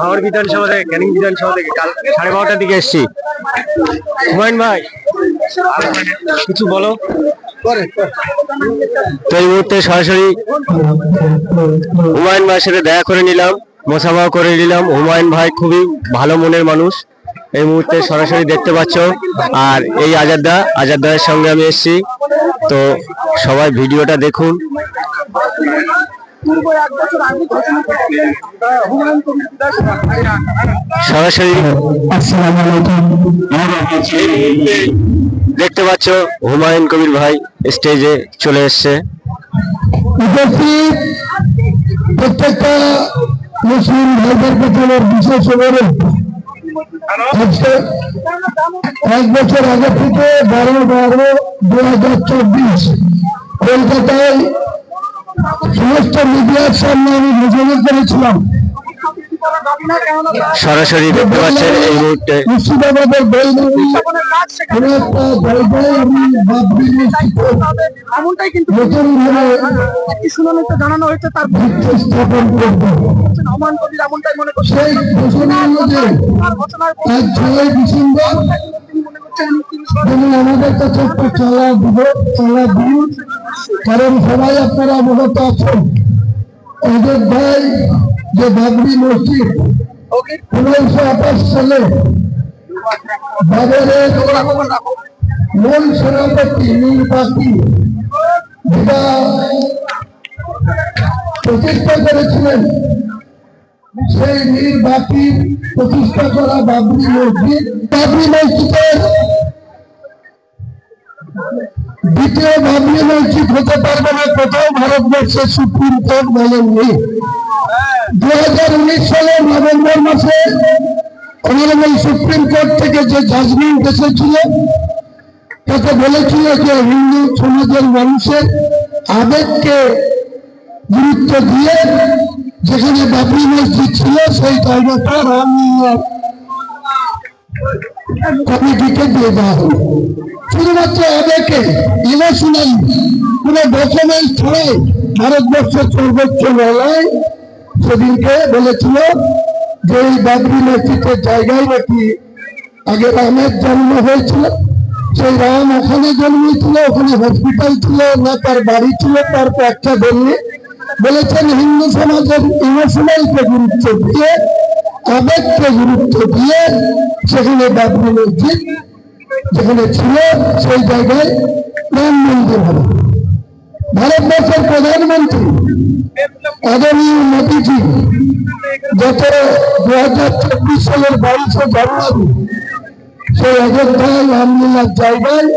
ভাঙড় বিধানসভা থেকে, ক্যানিং বিধানসভা থেকে, কাল সাড়ে বারোটার দিকে এসছি। হুমায়ুন ভাই, কিছু বলো? তো এই মুহূর্তে সরাসরি হুমায়ুন ভাইয়ের সাথে দেখা করে নিলাম মোসাফা করে নিলাম। হুমায়ুন ভাই খুবই ভালো মনের মানুষ। এই মুহূর্তে সরাসরি দেখতে পাচ্ছ, আর এই আজাদা আজাদার সঙ্গে আমি এসেছি। তো সবাই ভিডিওটা দেখুন। সরাসরি দেখতে পাচ্ছ হুমায়ুন কবির ভাই স্টেজে চলে এসছে। প্রত্যেকটা মুসলিম ভাইদের কাছে বিশেষ অনুরোধ। আজকে এক বছর আগে থেকে বারো বারো দু হাজার চব্বিশ। কলকাতায় সমস্ত মিডিয়ার সামনে আমি ঘোষণা করেছিলাম। সরাসরি দেখতে পাচ্ছেন এই মুহূর্তে। এমনটাই মনে আমাদের কাছে একটু চালা দিব চালা দিন কারণ সবাই আপনারা অবগত আছেন। অযোধ্যায় যে বাবরি মসজিদ উনিশশো আঠাশ সালে মূল সেনাপতি মীর বাকি যেটা প্রতিষ্ঠা করেছিলেন সেই মীর বাকি প্রতিষ্ঠা করা বাবরি মসজিদ। বাবরি মসজিদের দ্বিতীয় বাবরি মসজিদ হতে পারবে না কোথাও ভারতবর্ষের সুপ্রিম কোর্ট বলেননি। নভেম্বর মাসে সুপ্রিম কোর্ট থেকে যে জাজমেন্ট এসেছিল, তাতে বলেছিল যে হিন্দু সমাজের মানুষের আবেগকে গুরুত্ব দিয়ে যেখানে বাবরি মসজিদ ছিল, সেই জায়গাটা রামলীলা কমিটিকে দিয়ে দেওয়া হলো। শুধুমাত্র আবেগে ইমোশনাল কোন ডকুমেন্ট ছাড়াই ভারতবর্ষের সর্বোচ্চ ন্যায়ালয় সেদিনকে বলেছিল যে এই বাবরি মসজিদের জায়গায় নাকি আগে রামের জন্ম হয়েছিল। সেই রাম ওখানে জন্মেছিল, ওখানে হসপিটাল ছিল, না তার বাড়ি ছিল, তার একটা বললে। বলেছেন হিন্দু সমাজের ইমোশনালকে গুরুত্ব দিয়ে, আবেগকে গুরুত্ব দিয়ে সেখানে বাবরি মসজিদ যেখানে ছিল, সেই জায়গায় রাম মন্দির হবে। ভারতবর্ষের প্রধানমন্ত্রী আদরণীয় মোদীজি গত দু হাজার চব্বিশ সালের বাইশে জানুয়ারি সেই অযোধ্যায় রামলীলার জায়গায়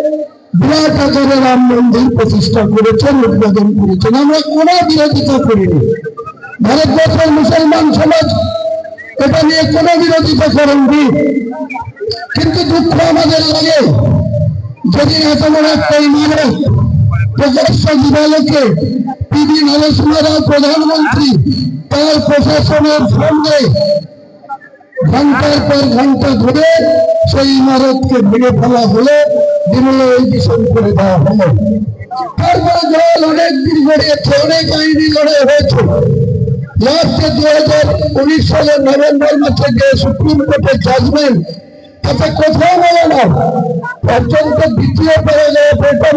বিরাট আকারে রাম মন্দির প্রতিষ্ঠা করেছেন, উদ্বোধন করেছেন। আমরা কোনো বিরোধিতা করিনি। ভারতবর্ষের মুসলমান সমাজ এটা নিয়ে কোনো বিরোধিতা করেননি। কিন্তু দুঃখ আমাদের লাগে, যদি এত বড় একটা ইমারত প্রকাশ্য দিবালোকে রাও প্রধানমন্ত্রী তার প্রশাসনের সঙ্গে ঘণ্টার পর ঘণ্টা ধরে সেই ইমারতকে ভেঙে ফেলা হলো ডিমোলাইজেশন করে দেওয়া হলো। তারপরে জল অনেক দিন গড়িয়েছে, অনেক আইনি লড়াই হয়েছে। দু হাজার উনিশ সালের নভেম্বর মাসে যে সুপ্রিম কোর্টের জাজমেন্ট তাতে কোথাও বলে না। অত্যন্ত দ্বিতীয় প্যারাগ্রাফ এটা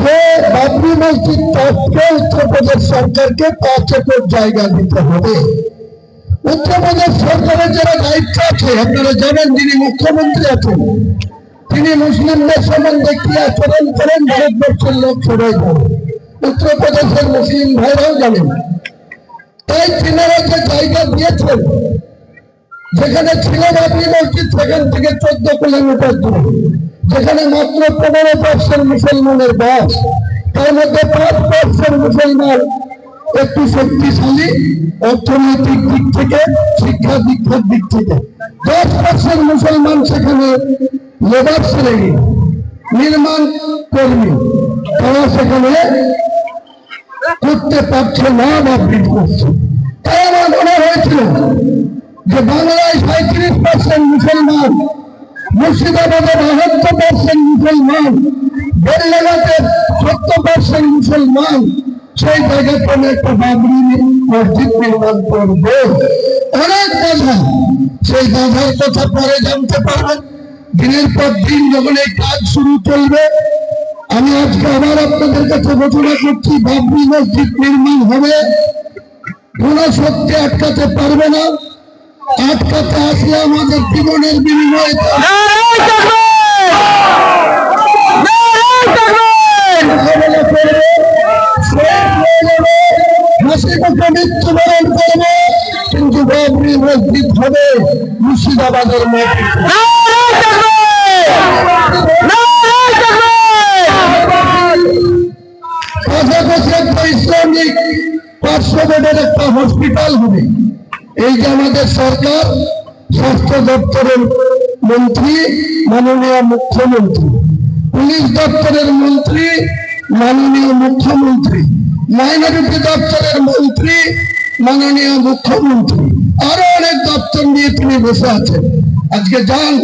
যে বাবরি মসজিদ ট্রাস্টকে উত্তরপ্রদেশ সরকারকে পাঁচ একর জায়গা দিতে হবে। উত্তরপ্রদেশ সরকারের যারা দায়িত্ব আছে, আপনারা জানেন যিনি মুখ্যমন্ত্রী আছেন, তিনি মুসলিমদের সম্বন্ধে কি আচরণ করেন, ভারতবর্ষের লোক সবাই জানে উত্তরপ্রদেশের মুসলিম ভাইরাও জানেন। তাই তিনারা যে জায়গা দিয়েছেন যেখানে ছিল বাবরি মসজিদ, সেখান থেকে চোদ্দ কিলোমিটার দূরে। যেখানে মাত্র পনেরো পার্সেন্ট মুসলমানের বাস, তার মধ্যে পাঁচ পার্সেন্ট মুসলমান একটু শক্তিশালী অর্থনৈতিক দিক থেকে, শিক্ষা দীক্ষার দিক থেকে। দশ পার্সেন্ট মুসলমান সেখানে লেবার শ্রেণি, নির্মাণ কর্মী। তারা সেখানে করতে পারছে না বা করছে। তাই আমার মনে হয়েছিল যে বাংলায় সাঁত্রিশ পার্সেন্ট মুসলমান, মুর্শিদাবাদে বাহাত্তর পার্সেন্ট মুসলমান বেললাগাতে সত্তর পার্সেন্ট মুসলমান, সেই জায়গাতে একটা বাবরি মসজিদ নির্মাণ করব। অনেক বাধা। সেই বাধার কথা পরে জানতে পারবেন। দিনের পর দিন যখন এই কাজ শুরু চলবে, আমি আজকে আবার আপনাদের কাছে ঘোষণা করছি, বাবরি মসজিদ নির্মাণ হবে। কোন শক্তি আটকাতে পারবে না। আটকাতে আসলে আমাদের জীবনের বিনিময়ে মৃত্যুবরণ করবে কিন্তু বাবরি মসজিদ হবে মুর্শিদাবাদের পাশাপাশি একটা ইসলামিক পার্শ্ব বেডের একটা হসপিটাল হবে। এই যে আমাদের সরকার, স্বাস্থ্য দপ্তরের মন্ত্রী, মাননীয় মুখ্যমন্ত্রী। পুলিশ দপ্তরের মন্ত্রী, মাননীয় মুখ্যমন্ত্রী। মাইনরিটি দপ্তরের মন্ত্রী, মাননীয় মুখ্যমন্ত্রী। আরও অনেক দপ্তর নিয়ে তিনি বসে আছেন। আজকে যান,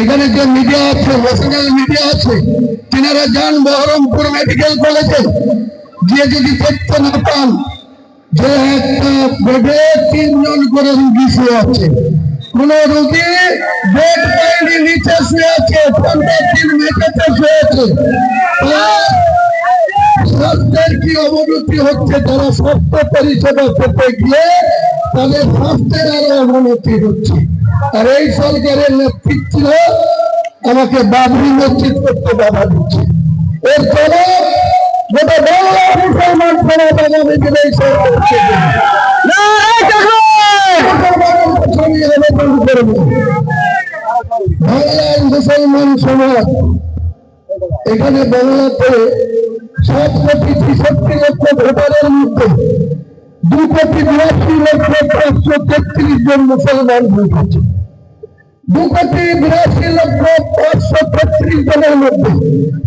এখানে যে মিডিয়া আছে ন্যাশনাল মিডিয়া আছে, তিনারা যান বহরমপুর মেডিকেল কলেজে গিয়ে যদি দেখতে না পান যে একটা বেডে তিনজন করে রুগী শুয়ে আছে। কোন রুগী বেড পাইনি, নিচে শুয়ে আছে পনেরো দিন মেঝেতে শুয়ে আছে। স্বাস্থ্যের কি অবনতি হচ্ছে তারা স্বাস্থ্য পরিষেবা পেতে গিয়ে তাদের স্বাস্থ্যের আরও অবনতি হচ্ছে। আর এই সরকারের নেতৃত্ব আমাকে বাবরি মসজিদ করতে বাধা দিচ্ছে। এর ফলে গোটা বাংলা মুসলমান সমাজ আগামী দিনে আবেদন করব। বাংলার মুসলমান সমাজ এখানে বাংলাতে সাত কোটি ছেষট্টি লক্ষ ভোটারের মধ্যে দু কোটি বিরাশি লক্ষ পাঁচশো তেত্রিশ জন মুসলমান ভোট আছে দু কোটি লক্ষ পাঁচশো তেত্রিশ জনের মধ্যে।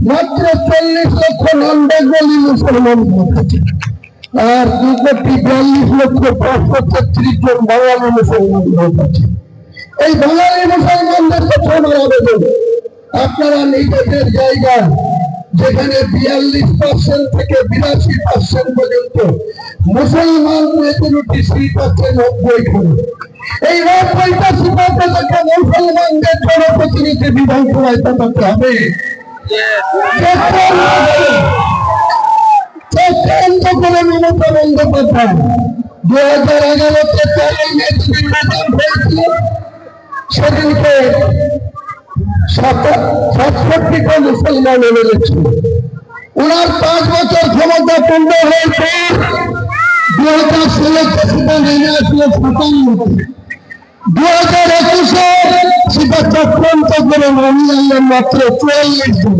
মাত্র চল্লিশ লক্ষ নন বেঙ্গলি মুসলমান আর দু কোটি বিয়াল্লিশ লক্ষ পাঁচশো তেত্রিশ জন বাঙালি মুসলমান ভোট আছে। এই বাঙালি মুসলমানদের আমার আবেদন। আপনারা নিজেদের জায়গায় যেখানে বিয়াল্লিশ পার্সেন্ট থেকে বিরাশি পার্সেন্ট পর্যন্ত মুসলমান মেজরিটি সিট আছে নব্বই খানে এই নব্বইটা সিটাতে থেকে মুসলমানদের জনপ্রতিনিধি বিধানসভায় পাঠাতে হবে? সেদিনকে মুসলমান ছিল ওনার পাঁচ বছর ক্ষমতা পূর্ণ হয়েছে। দু হাজার ষোলোতে সেটা নেমে আসলো সাতান্নতে দু হাজার একুশে সেটা চক্রান্ত করে নামিয়ে আনলেন মাত্র চুয়াল্লিশ জন।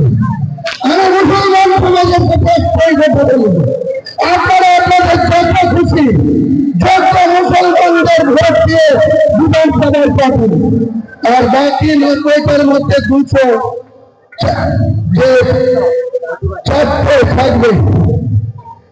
আর বাকি নব্বইটার মধ্যে দুশো থাকবে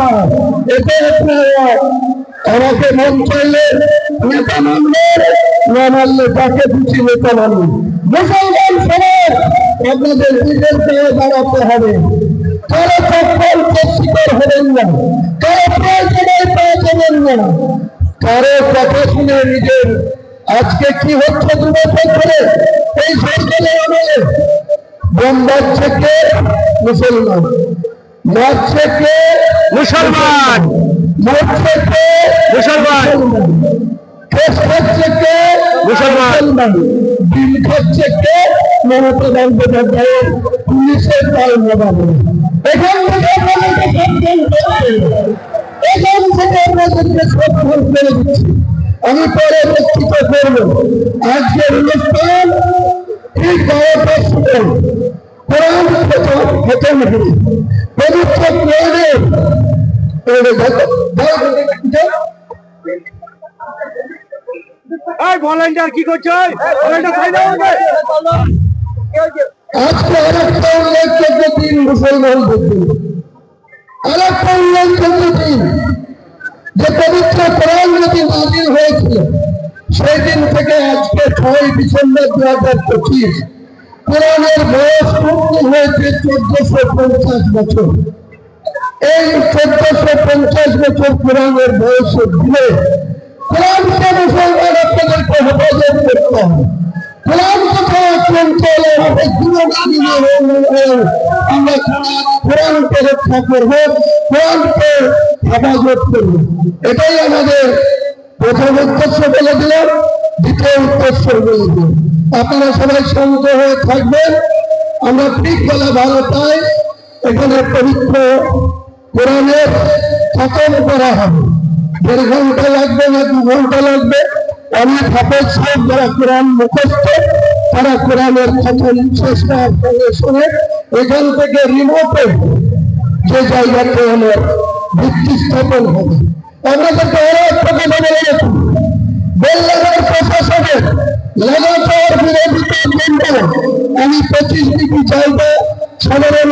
করব আমাকে মন চাইলে নেতা মানবে না মানলে তাকে খুশি নেতা মানবে মুসলমান সমাজ আপনাদের নিজের পায়ে দাঁড়াতে হবে না আজকে কি হচ্ছে থেকে মুসলমান। মারছে কে মুসলমান। মরছে কে মুসলমান। কেস খাচ্ছে কে? মুসলমান। দিন খাচ্ছে কে? মমতা বন্দ্যোপাধ্যায়ের পুলিশের পাল এখান থেকে আপনাদেরকে সাবধান এখান থেকে আপনাদেরকে সাবধান করে দিচ্ছি। আমি পরে বক্তৃতা করব। আজকের অনুষ্ঠান ঠিক বারোটার সময়। কি করছ? আজকে আরেকটা উল্লেখযোগ্য দিন মুসলমান দিন যে পবিত্র কোরআন যদি নাজিল হয়েছিল সেই দিন থেকে আজকে ছয় ডিসেম্বর দু হাজার পঁচিশ। কোরআনের বয়স পূর্ণ হয়েছে চোদ্দশো পঞ্চাশ বছর। এই চোদ্দশো পঞ্চাশ বছর কোরআনের বয়সে দিলে কোরআনকে মুসলমান আপনাদেরকে হেফাজত করতে হবে। কোরআন আমাদের গুণগামী না হয়ে আমরা কোরআনকে করব কোরআনকে হেফাজত করব। এটাই আমাদের প্রথম উদ্দেশ্য বলে দিলাম, দ্বিতীয় উদ্দেশ্য বলে দিলাম। আপনারা সবাই শান্ত হয়ে থাকবেন। আমরা ঠিক বেলা বারোটায় এখানে পবিত্র কোরআনের খতম করা হবে। দেড় ঘণ্টা লাগবে না, দু ঘণ্টা লাগবে। অনেক হাফেজ সাহেব যারা কোরআন মুখস্থ, তারা কোরআনের খতম শেষ হওয়ার সঙ্গে সঙ্গে এখান থেকে রিমোটে যে জায়গাতে আমার ভিত্তি স্থাপন হবে। আপনাদেরকে একটা কথা বলে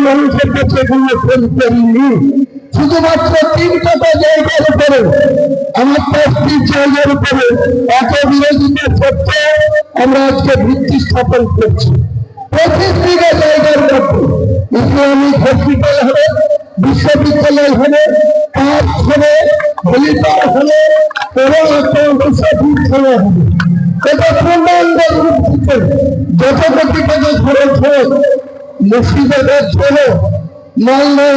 মানুষের কাছে এখানে ফেল করিনি। শুধুমাত্র তিন টাকা জায়গার উপরে আমার পাঁচটির জায়গার উপরে এত বিরোধিতা সত্ত্বেও আমরা আজকে ভিত্তি স্থাপন করছি। পঁচিশ বিঘা জায়গার মধ্যে ইসলামিক হসপিটাল হবে, বিশ্ববিদ্যালয় হবে, পার্ক হবে হেলিপ্যাড হবে এটা পূর্ণাঙ্গ রূপ যত কোটি টাকা খরচ হোক মুর্শিদাবাদ ছিল মালদা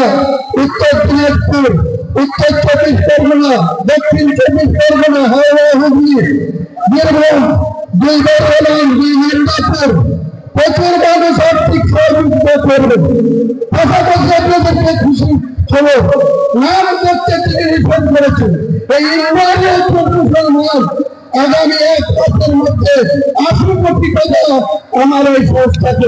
উত্তর দিনাজপুর, উত্তর চব্বিশ পরগনা, দক্ষিণ চব্বিশ পরগনা, হাওড়া, হুগলি, বীরভূম দুই বর্ধমান দুই মির্জাপুর প্রচুর মানুষ আর্থিক সহযোগিতা করবে। পাশাপাশি আপনাদেরকে খুশি হলো নাম করতে তিনি রিফান্ড করেছেন। এই ইন্ডিয়ানের প্রফেশনাল আগামী এক বছরের মধ্যে আশি কোটি টাকা আমার এই সংস্থাকে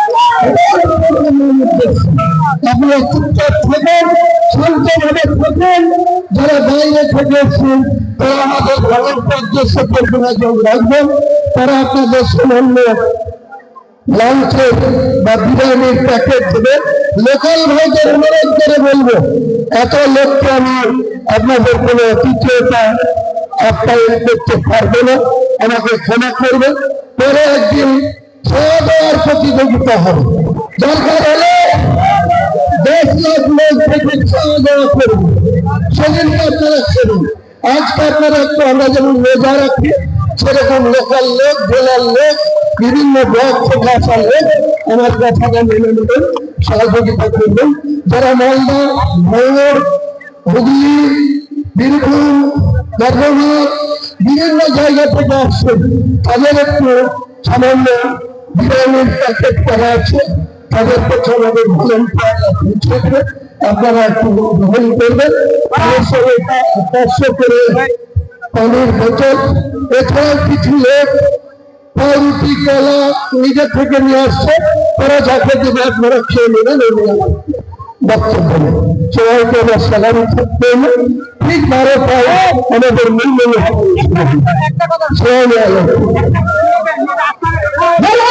আপনারা চুপচাপ থাকেন থাকেন যারা বাইরে থেকে এসছেন তারা আমাদের রাখবেন তারা আপনাদের সামান্য বা বিরিয়ানির প্যাকেট দেবে। লোকাল ভাইদের অনুরোধ করে বলব, এত লোককে আমি আপনাদের কোনো অতিথিয়তা আপ্যায়ন করতে পারব না আমাকে ক্ষমা করবে পরে একদিন খাওয়া প্রতিযোগিতা হবে। দরকার হলে দশ লাখ লোক থেকে খাওয়া দাওয়া করবে সেদিনকে আপনারা করুন আজকে আপনারা একটু আমরা যেমন রোজা রাখি, সেরকম লোকাল লোক, জেলার লোক, বিভিন্ন ব্লক থেকে আসা লোক, আমার কথাটা মেনে নেবেন, সহযোগিতা করবেন। যারা মালদা, ময়ূর, হুগলি, বীরভূম বর্ধমান বিভিন্ন জায়গা থেকে আসছেন, তাদের একটু সামান্য বিরিয়ানির প্যাকেট করা আছে, তাদের পক্ষে আমাদের ভলেন্টিয়ার থাকবে, আপনারা একটু গ্রহণ করবেন। পাঁচশো করে পানির বোতল এছাড়াও কিছু লোক পাউরুটি, কলা নিজের থেকে নিয়ে আসছে, তারা যাকে দেবে আপনারা খেয়ে নেবেন এগুলো আমার বক্তব্য নেই। সবাইকে আমার সালাম থাকতে ঠিক বারোটায় আমাদের মূল মূল হবে বলো